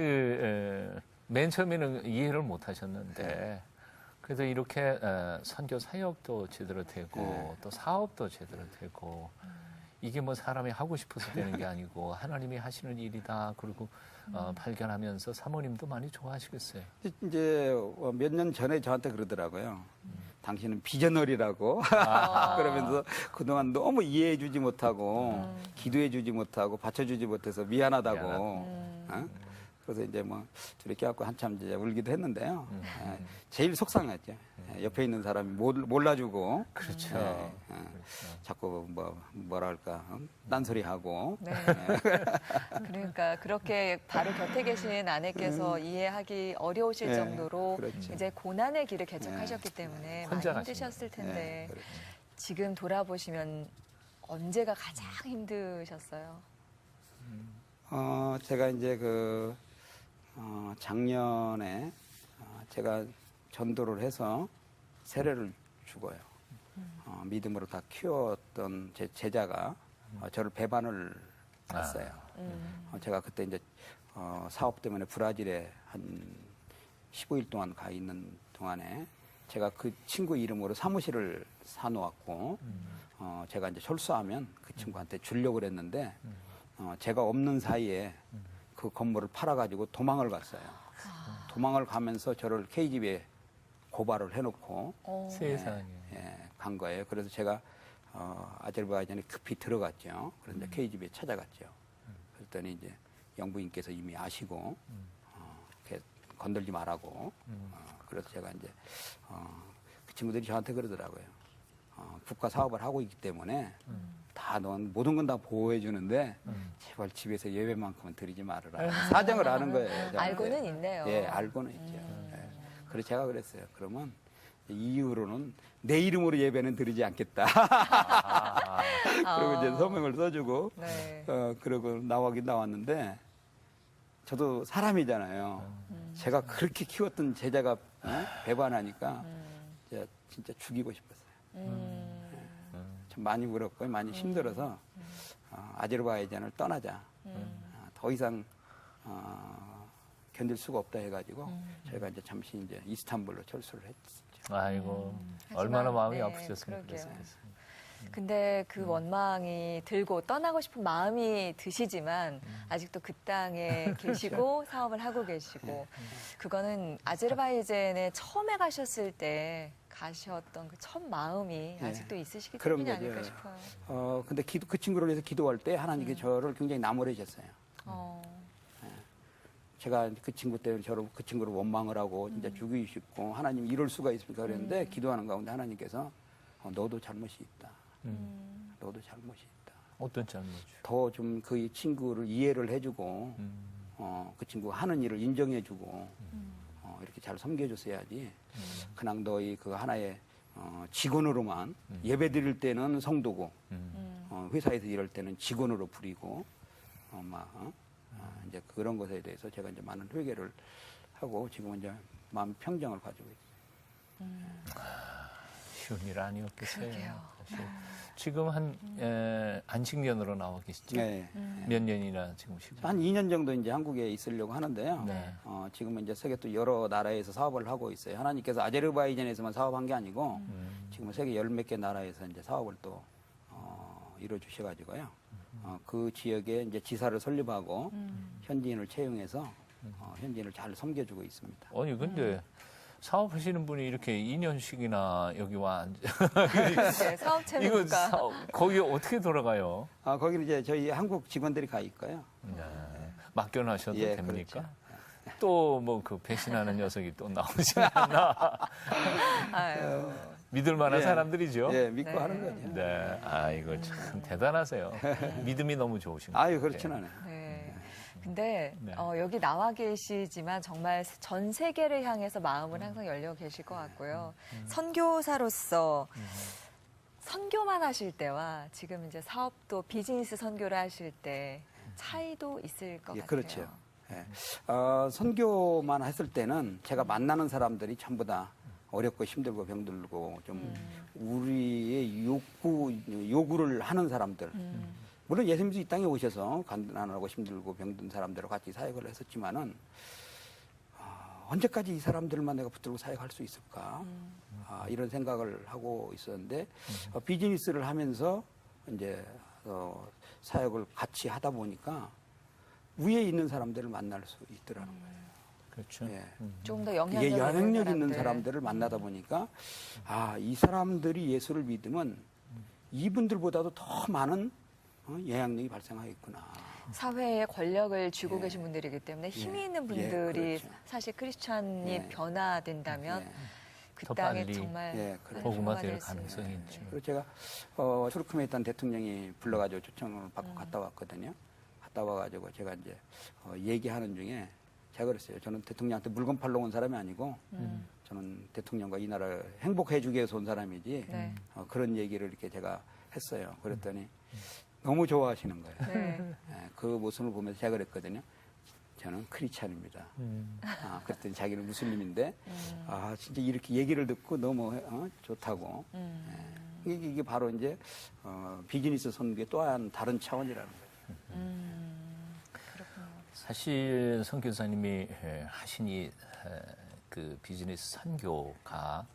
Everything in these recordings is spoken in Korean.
그, 에, 맨 처음에는 이해를 못 하셨는데, 네. 그래도 이렇게 에, 선교 사역도 제대로 되고, 네. 또 사업도 제대로 되고, 이게 뭐 사람이 하고 싶어서 되는 게 아니고, 하나님이 하시는 일이다. 그리고 어, 발견하면서 사모님도 많이 좋아하시겠어요. 이제 몇 년 전에 저한테 그러더라고요. 당신은 비저널이라고 아. 그러면서 그동안 너무 이해해 주지 못하고 기도해 주지 못하고 받쳐 주지 못해서 미안하다고 어? 그래서 이제 뭐 저렇게 갖고 한참 이제 울기도 했는데요. 예, 제일 속상했죠. 예, 옆에 있는 사람이 몰- 몰라주고 그렇죠. 예, 예. 자꾸 뭐 뭐랄까 어? 딴소리 하고 네. 그러니까 그렇게 바로 곁에 계신 아내께서 이해하기 어려우실 네, 정도로 그렇죠. 이제 고난의 길을 개척하셨기 때문에 많이 힘드셨을 텐데 네, 그렇죠. 지금 돌아보시면 언제가 가장 힘드셨어요? 어, 제가 이제 그, 어, 작년에 어, 제가 전도를 해서 세례를 죽어요. 어, 믿음으로 다 키웠던 제 제자가 어, 저를 배반을 했어요. 음. 어, 제가 그때 이제 어, 사업 때문에 브라질에 한 15일 동안 가 있는 동안에 제가 그 친구 이름으로 사무실을 사놓았고 어, 제가 이제 철수하면 그 친구한테 주려고 그랬는데 어, 제가 없는 사이에 그 건물을 팔아가지고 도망을 갔어요. 도망을 가면서 저를 KGB에 고발을 해놓고 어. 세상에. 예, 간 거예요. 그래서 제가 어, 아제르바이잔에 급히 들어갔죠. 그래서 이제 KGB에 찾아갔죠. 그랬더니 이제 영부인께서 이미 아시고 어, 이렇게 건들지 말라고. 어, 그래서 제가 이제 어, 그 친구들이 저한테 그러더라고요. 어, 국가 사업을 하고 있기 때문에 다 넌 모든 건 다 보호해 주는데 제발 집에서 예배만큼은 드리지 말아라. 사정을 아는 거예요. 저한테. 알고는 있네요. 예, 알고는 있죠. 예. 그래서 제가 그랬어요. 그러면 이 이후로는 내 이름으로 예배는 드리지 않겠다. 그리고 이제 서명을 써주고, 네. 어, 그러고 나가긴 나왔는데, 저도 사람이잖아요. 제가 그렇게 키웠던 제자가 어? 배반하니까, 제가 진짜 죽이고 싶었어요. 음. 참 많이 울었고, 많이 힘들어서, 어, 아제르바이잔을 떠나자. 음. 어, 더 이상, 어, 견딜 수가 없다 해가지고, 저희가 이제 잠시 이제 이스탄불로 철수를 했죠. 아이고, 얼마나 마음이 네. 그랬겠어요. 근데 그 원망이 들고 떠나고 싶은 마음이 드시지만 아직도 그 땅에 계시고 사업을 하고 계시고 그거는 아제르바이잔에 처음에 가셨을 때 가셨던 그 첫 마음이 아직도 있으시기 그런 때문이 거죠. 아닐까 싶어요. 어, 근데 기도, 그 친구를 위해서 기도할 때 하나님께 저를 굉장히 나무래셨어요. 어, 제가 그 친구 때문에 저를 그 친구를 원망을 하고 음. 진짜 죽이고 싶고 하나님 이럴 수가 있습니까 그랬는데 기도하는 가운데 하나님께서 어, 너도 잘못이 있다. 음. 너도 잘못이 있다. 어떤 잘못이요? 더 좀 그 친구를 이해를 해주고 음. 어, 그 친구가 하는 일을 인정해주고 어, 이렇게 잘 섬겨줬어야지. 그냥 너희 그 하나의 어, 직원으로만 예배 드릴 때는 성도고 음. 어, 회사에서 일할 때는 직원으로 부리고 어, 막 어? 어, 이제 그런 것에 대해서 제가 이제 많은 회개를 하고 지금은 이제 마음 평정을 가지고 있어요. 쉬운 일 아니었겠어요. 그러게요. 사실. 지금 한 에, 안식년으로 나와 계시죠? 네. 몇 년이나 지금 쉬고? 한 2년 정도 이제 한국에 있으려고 하는데요. 네. 어, 지금은 이제 세계 또 여러 나라에서 사업을 하고 있어요. 하나님께서 아제르바이잔에서만 사업한 게 아니고 음. 지금은 세계 열 몇 개 나라에서 이제 사업을 또 어, 이루어 주셔가지고요. 어, 그 지역에 이제 지사를 설립하고 현지인을 채용해서 어, 현지인을 잘 섬겨주고 있습니다. 아니 근데 사업하시는 분이 이렇게 2년씩이나 여기 와. 네, 사업 이거 채널가 사업, 거기 어떻게 돌아가요? 아, 거기는 이제 저희 한국 직원들이 가 있고요. 네. 맡겨놔셔도 예, 됩니까? 그렇죠. 또 뭐 그 배신하는 녀석이 또 나오지 않나 아유. 믿을 만한 예. 사람들이죠. 예, 믿고 네. 하는 거죠. 네, 아 이거 참 대단하세요. 믿음이 너무 좋으신 것 아유, 같아요. 그렇진 않아요. 네. 근데 네. 어, 여기 나와 계시지만 정말 전 세계를 향해서 마음은 항상 열려 계실 것 같고요. 선교사로서 선교만 하실 때와 지금 이제 사업도 비즈니스 선교를 하실 때 차이도 있을 것 예, 같아요. 그렇죠. 예. 어, 선교만 했을 때는 제가 만나는 사람들이 전부 다 어렵고 힘들고 병들고 좀 우리의 욕구 요구를 하는 사람들 음. 물론 예수님도 이 땅에 오셔서 간단하고 힘들고 병든 사람들과 같이 사역을 했었지만은 아, 언제까지 이 사람들만 내가 붙들고 사역할 수 있을까 아, 이런 생각을 하고 있었는데 어, 비즈니스를 하면서 이제 어, 사역을 같이 하다 보니까 위에 있는 사람들을 만날 수 있더라는 거예요. 그렇죠. 예. 조금 더 이게 영향력, 영향력 있는 사람들. 사람들을 만나다 보니까 아 이 사람들이 예수를 믿으면 이분들보다도 더 많은 어, 영향력이 발생하겠구나. 사회에 권력을 쥐고 예. 계신 분들이기 때문에 힘이 예. 있는 예, 분들이 그렇죠. 사실 크리스찬이 예. 변화된다면 예. 그더 땅에 정말 예, 그렇죠. 복음화 변화가 될 될수 있는. 가능성이 있죠. 그리고 제가 어, 투르크메 있던 대통령이 불러가지고 초청을 받고 음. 갔다 왔거든요. 갔다 와가지고 제가 이제 어, 얘기하는 중에 제가 그랬어요. 저는 대통령한테 물건 팔러 온 사람이 아니고 음. 저는 대통령과 이 나라를 행복해주기 위해서 온 사람이지 네. 어, 그런 얘기를 이렇게 제가 했어요. 그랬더니 너무 좋아하시는 거예요. 네. 예, 그 모습을 보면서 제가 그랬거든요. 저는 크리스찬입니다. 음. 아, 그랬더니 자기는 무슬림인데 음. 아 진짜 이렇게 얘기를 듣고 너무 어, 좋다고. 음. 이게, 이게 바로 이제 어, 비즈니스 선교의 또한 다른 차원이라는 거예요. 음. 사실 선교사님이 에, 하신 이 에, 그 비즈니스 선교가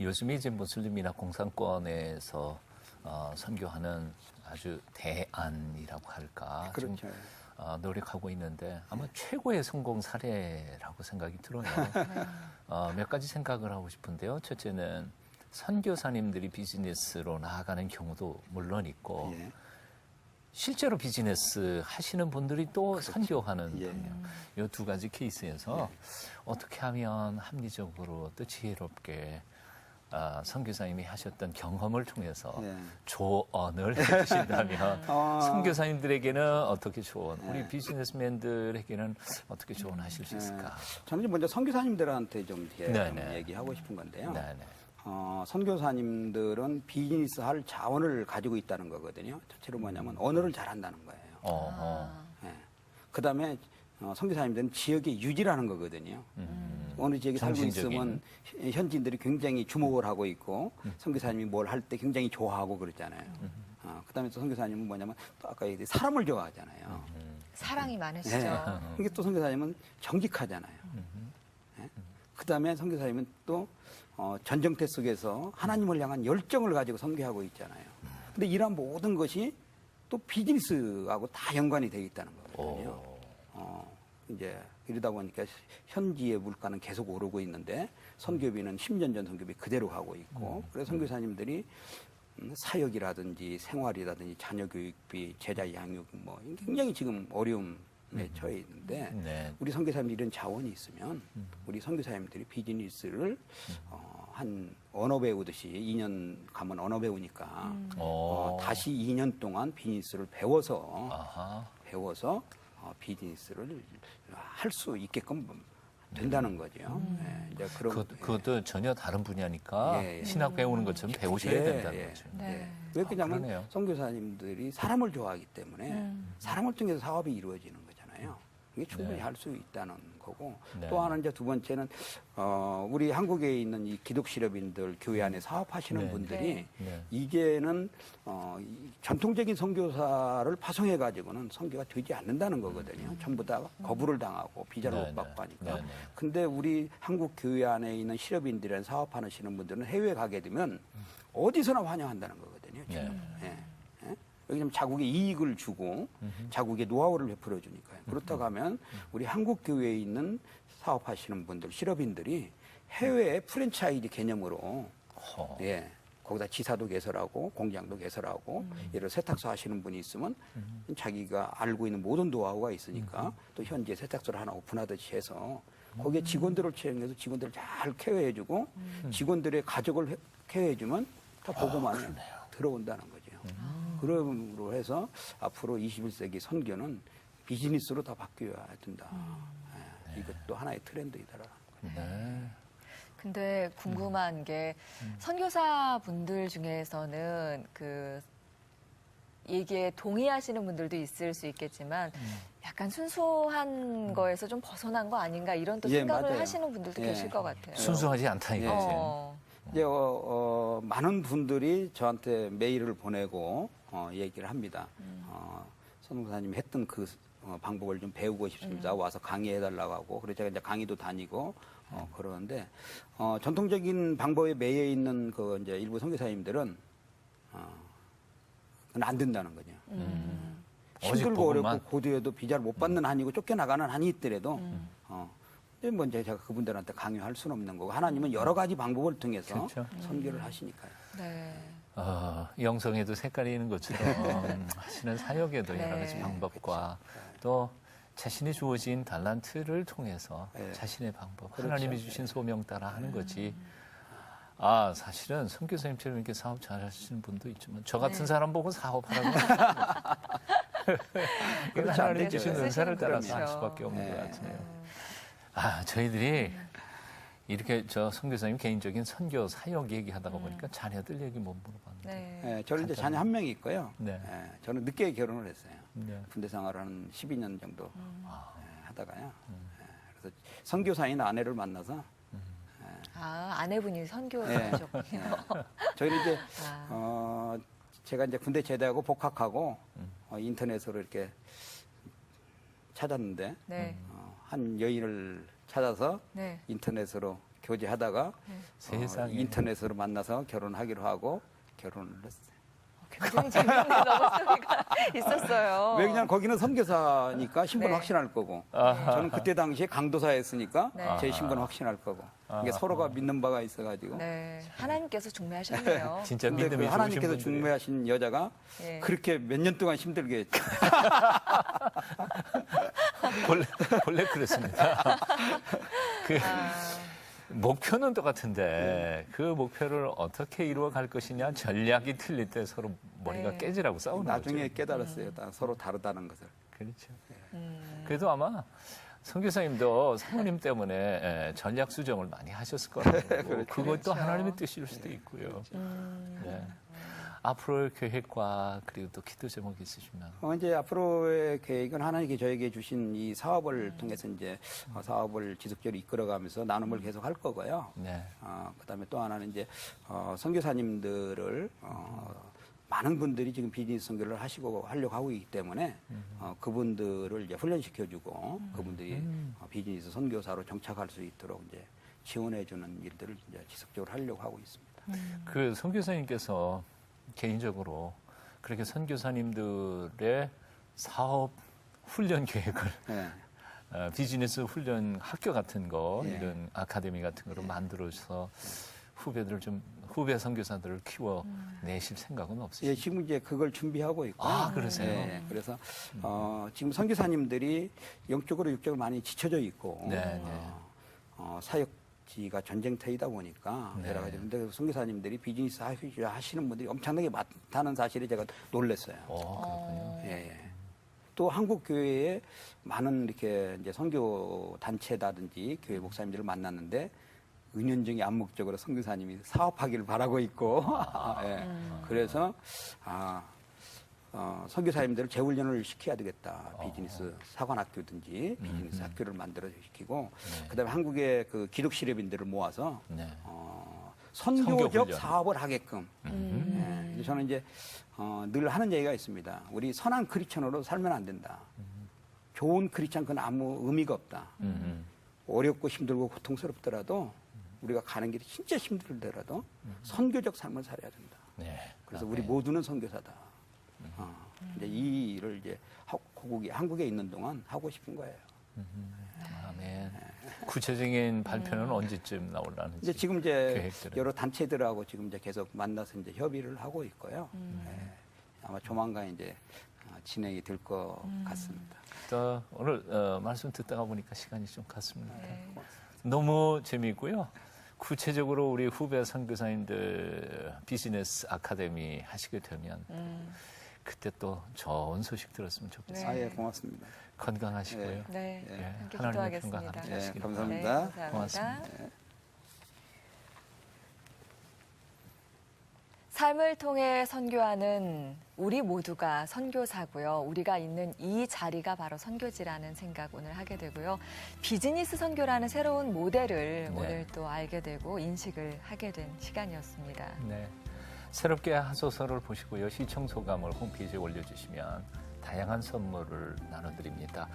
요즘에 이제 무슬림이나 공산권에서 어, 선교하는 아주 대안이라고 할까 좀 그렇죠. 어, 노력하고 있는데 아마 최고의 성공 사례라고 생각이 들어요. 네. 어, 몇 가지 생각을 하고 싶은데요. 첫째는 선교사님들이 비즈니스로 나아가는 경우도 물론 있고 예. 실제로 비즈니스 하시는 분들이 또 선교하는 예. 방향. 이두 가지 케이스에서 어떻게 하면 합리적으로 또 지혜롭게 아, 선교사님이 하셨던 경험을 통해서 예. 조언을 해주신다면 아. 선교사님들에게는 어떻게 조언, 우리 네. 비즈니스맨들에게는 어떻게 조언하실 수 있을까? 저는 이제 먼저 선교사님들한테 좀, 네, 좀 네. 얘기하고 싶은 건데요. 네, 네. 어, 선교사님들은 비즈니스 할 자원을 가지고 있다는 거거든요. 첫째로 뭐냐면 언어를 잘한다는 거예요. 어, 어. 예. 그 다음에 어, 선교사님들은 지역의 유지라는 거거든요. 음. 어느 지역에 살고 정신적인. 있으면 현- 현지인들이 굉장히 주목을 하고 있고 선교사님이 뭘 할 때 굉장히 좋아하고 그러잖아요. 어, 그다음에 또 선교사님은 뭐냐면 또 아까 얘기했 사람을 좋아하잖아요. 사랑이 네. 많으시죠. 이게 또 선교사님은 정직하잖아요. 예? 그다음에 선교사님은 또 어, 전쟁태 속에서 하나님을 향한 열정을 가지고 선교하고 있잖아요. 근데 이러한 모든 것이 또 비즈니스하고 다 연관이 되어 있다는 거거든요. 오. 어, 이제 이러다 보니까 현지의 물가는 계속 오르고 있는데 선교비는 10년 전 선교비 그대로 가고 있고 그래서 선교사님들이 음, 사역이라든지 생활이라든지 자녀 교육비, 제자 양육 뭐 굉장히 지금 어려움 에 처해 있는데 네. 우리 선교사님들이 이런 자원이 있으면 우리 선교사님들이 비즈니스를 어, 한 언어 배우듯이 2년 가면 언어 배우니까 어, 어. 다시 2년 동안 비즈니스를 배워서 아하. 배워서 어, 비즈니스를 할 수 있게끔 된다는 거죠. 예, 이제 그런 그, 그것도 전혀 다른 분야니까 예, 예. 신학 배우는 것처럼 배우셔야 예, 된다는 예. 거죠. 네. 왜 아, 그러냐면 그러네요. 선교사님들이 사람을 좋아하기 때문에 음. 사람을 통해서 사업이 이루어지는 거잖아요. 이게 충분히 네. 할수 있다는 거고 네. 또 하나는 이제 두 번째는 어, 우리 한국에 있는 이 기독실업인들 교회 안에 사업하시는 네. 분들이 네. 네. 이제는 어, 이 전통적인 선교사를 파송해 가지고는 선교가 되지 않는다는 거거든요. 전부 다 거부를 당하고 비자를 음. 네, 못 받고 네. 하니까. 네, 네. 근데 우리 한국 교회 안에 있는 실업인들이나 사업하시는 분들은 해외 가게 되면 어디서나 환영한다는 거거든요. 지금. 예. 예? 여기 좀 자국의 이익을 주고 자국의 노하우를 베풀어 주니까요. 그렇다고 하면 우리 한국 교회에 있는 사업하시는 분들, 실업인들이 해외 프랜차이즈 개념으로 허. 예. 거기다 지사도 개설하고 공장도 개설하고 예를 들어 세탁소 하시는 분이 있으면 자기가 알고 있는 모든 노하우가 있으니까 또 현지에 세탁소를 하나 오픈하듯이 해서 거기에 직원들을 채용해서 직원들을 잘 케어해주고 직원들의 가족을 해- 케어해주면 다 보고만 들어온다는 거죠. 그럼으로 해서 앞으로 21세기 선교는 비즈니스로 다 바뀌어야 된다. 예, 이것도 하나의 트렌드이다라. 네. 근데 궁금한 게 선교사 분들 중에서는 그 얘기에 동의하시는 분들도 있을 수 있겠지만 약간 순수한 거에서 좀 벗어난 거 아닌가 이런 또 예, 생각을 맞아요. 하시는 분들도 예. 계실 것 같아요. 순수하지 않다 이거지. 어. 이제 어, 어, 많은 분들이 저한테 메일을 보내고 어, 얘기를 합니다. 음. 어, 선교사님이 했던 그 어, 방법을 좀 배우고 싶습니다. 음. 와서 강의해달라고 하고 그래서 제가 이제 강의도 다니고 어, 그러는데 어, 전통적인 방법에 매여 있는 그 이제 일부 선교사님들은 어, 그건 안 된다는 거죠. 음. 오직 힘들고 복음만. 어렵고 고도에도 비자를 못 받는 한이고 쫓겨나가는 한이 있더라도 음. 어, 뭐 이제 제가 그분들한테 강요할 수는 없는 거고 하나님은 여러 가지 방법을 통해서 그렇죠. 선교를 하시니까요. 네. 어, 영성에도 색깔이 있는 것처럼 하시는 사역에도 여러 가지 네. 방법과 또 자신이 주어진 달란트를 통해서 네. 자신의 방법, 그렇죠. 하나님이 주신 소명 따라 하는 거지. 아, 사실은 선교사님처럼 이렇게 사업 잘 하시는 분도 있지만 저 같은 네. 사람 보고 사업하라고 하나님이 되죠. 주신 은사를 따라서 쓰시는 할. 수밖에 없는 네. 것 같으네요. 아, 저희들이 이렇게 저 선교사님 개인적인 선교 사역 얘기하다가 보니까 자녀들 얘기 못 물어봤는데. 네. 예, 저는 이제. 자녀 한 명이 있고요. 네. 예, 저는 늦게 결혼을 했어요. 네. 군대 생활을 한 12년 정도 음. 예, 하다가요. 예, 그래서 선교사인 아내를 만나서 아, 아내분이 예, 선교사셨군요. 예. 저희는 이제 아. 어, 제가 이제 군대 제대하고 복학하고 음. 어, 인터넷으로 이렇게 찾았는데 네. 어, 한 여인을 찾아서 네. 인터넷으로 교제하다가 네. 세상에. 어, 인터넷으로 만나서 결혼하기로 하고 결혼을 했어요. 굉장히 재미있는 러브 스토리가 있었어요. 왜 그냥 거기는 선교사니까 신분 네. 확신할 거고 아하. 저는 그때 당시에 강도사였으니까 네. 제 신분 확신할 거고 이게 아하. 서로가 믿는 바가 있어가지고 네. 하나님께서 중매하셨네요. 진짜 근데 믿음이 그 하나님께서 좋으신 분들이에요. 중매하신 여자가 예. 그렇게 몇 년 동안 힘들게 했죠. 원래 원래 그렇습니다. 그 아, 목표는 똑같은데 그 목표를 어떻게 이루어 갈 것이냐 전략이 틀릴 때 서로 머리가 네. 깨지라고 싸우는 나중에 거죠. 깨달았어요. 다 서로 다르다는 것을. 그렇죠. 음. 그래도 아마 선교사님도 사모님 때문에 예, 전략 수정을 많이 하셨을 거라고 그것도 그렇죠. 하나님의 뜻일 수도 있고요. 음. 네. 앞으로의 계획과 그리고 또 기도 제목 있으시면 어, 이제 앞으로의 계획은 하나님께 저에게 주신 이 사업을 통해서 이제 어, 사업을 지속적으로 이끌어가면서 나눔을 계속 할 거고요. 네. 어, 그다음에 또 하나는 이제 어, 선교사님들을 어, 많은 분들이 지금 비즈니스 선교를 하시고 하려고 하고 있기 때문에 어, 그분들을 이제 훈련시켜주고 그분들이 어, 비즈니스 선교사로 정착할 수 있도록 이제 지원해주는 일들을 이제 지속적으로 하려고 하고 있습니다. 그 선교사님께서 개인적으로 그렇게 선교사님들의 사업 훈련 계획을 네. 어, 비즈니스 훈련 학교 같은 거 예. 이런 아카데미 같은 거를 만들어서 후배들을 좀 후배 선교사들을 키워 내실 생각은 예, 없으시죠? 지금 이제 그걸 준비하고 있고. 아, 그러세요? 예, 그래서 어, 지금 선교사님들이 영적으로 육적으로 많이 지쳐져 있고 네, 네. 어, 어, 사역 지가 전쟁터이다 보니까 네. 여러 가지 근데 선교사님들이 비즈니스 하시- 하시는 분들이 엄청나게 많다는 사실에 제가 놀랐어요. 어, 그렇군요. 예, 예. 또 한국 교회에 많은 이렇게 이제 선교 단체다든지 교회 목사님들을 만났는데 은연중에 암묵적으로 선교사님이 사업하기를 바라고 있고 예. 그래서 아 어, 선교사님들을 재훈련을 시켜야 되겠다 비즈니스 사관학교든지 비즈니스 학교를 만들어 시키고 네. 그다음에 한국의 그 기독 실업인들을 모아서 네. 어, 선교 선교적 훈련. 사업을 하게끔 음. 예, 저는 이제 어, 늘 하는 얘기가 있습니다. 우리 선한 크리스천으로 살면 안 된다. 좋은 크리스천 그건 아무 의미가 없다. 음, 어렵고 힘들고 고통스럽더라도 우리가 가는 길이 진짜 힘들더라도 선교적 삶을 살아야 된다. 음. 네. 그래서 아, 우리 네. 모두는 선교사다. 어, 이제 이 일을 이제 하- 고국에 한국에 있는 동안 하고 싶은 거예요. 아멘. 구체적인 발표는 언제쯤 나올라는지. 이제 지금 이제 계획들은? 여러 단체들하고 지금 이제 계속 만나서 이제 협의를 하고 있고요. 예, 아마 조만간 이제 어, 진행이 될 것 같습니다. 또 오늘 어, 말씀 듣다가 보니까 시간이 좀 갔습니다. 네. 너무 재미있고요. 구체적으로 우리 후배 선교사님들 비즈니스 아카데미 하시게 되면 음. 그때 또 좋은 소식 들었으면 좋겠습니다. 네. 아, 예, 고맙습니다. 건강하시고요. 네. 예. 함께 하나님의 기도하겠습니다. 평강 함께 예, 하시길 감사합니다. 네, 감사합니다. 고맙습니다. 삶을 통해 선교하는 우리 모두가 선교사고요. 우리가 있는 이 자리가 바로 선교지라는 생각 오늘 하게 되고요. 비즈니스 선교라는 새로운 모델을 네. 오늘 또 알게 되고 인식을 하게 된 시간이었습니다. 네. 새롭게 하소서를 보시고요. 시청 소감을 홈페이지에 올려주시면 다양한 선물을 나눠드립니다.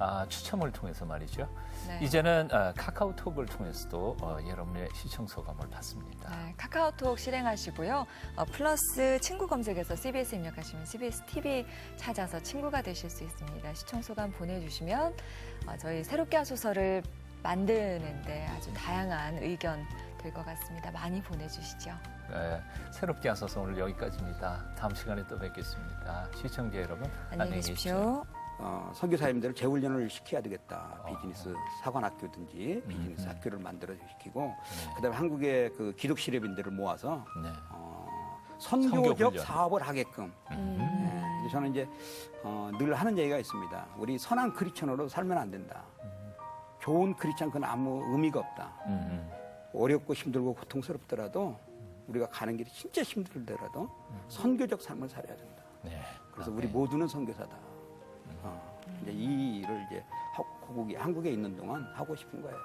아, 추첨을 통해서 말이죠. 네. 이제는 어, 카카오톡을 통해서도 어, 여러분의 시청 소감을 받습니다. 네, 카카오톡 실행하시고요. 어, 플러스 친구 검색에서 CBS 입력하시면 CBS TV 찾아서 친구가 되실 수 있습니다. 시청 소감 보내주시면 어, 저희 새롭게 하소서를 만드는데 아주 다양한 의견 될것 같습니다. 많이 보내주시죠. 네, 새롭게 하소서 오늘 여기까지입니다. 다음 시간에 또 뵙겠습니다. 시청자 여러분 안녕히 계십시오. 어, 선교사님들을 재훈련을 시켜야 되겠다. 어. 비즈니스 사관학교든지 비즈니스 음. 학교를 만들어 시키고 네. 그다음에 한국의 그 기독실업인들을 모아서 네. 어, 선교 선교적 훈련. 사업을 하게끔 음. 예, 이제 저는 이제 어, 늘 하는 얘기가 있습니다. 우리 선한 크리스천으로 살면 안 된다. 좋은 크리스천 그건 아무 의미가 없다. 음, 어렵고 힘들고 고통스럽더라도 우리가 가는 길이 진짜 힘들더라도 선교적 삶을 살아야 된다. 네. 그래서 아, 우리 네. 모두는 선교사다. 어, 이제 이 일을 이제 하- 한국에, 한국에 있는 동안 하고 싶은 거예요.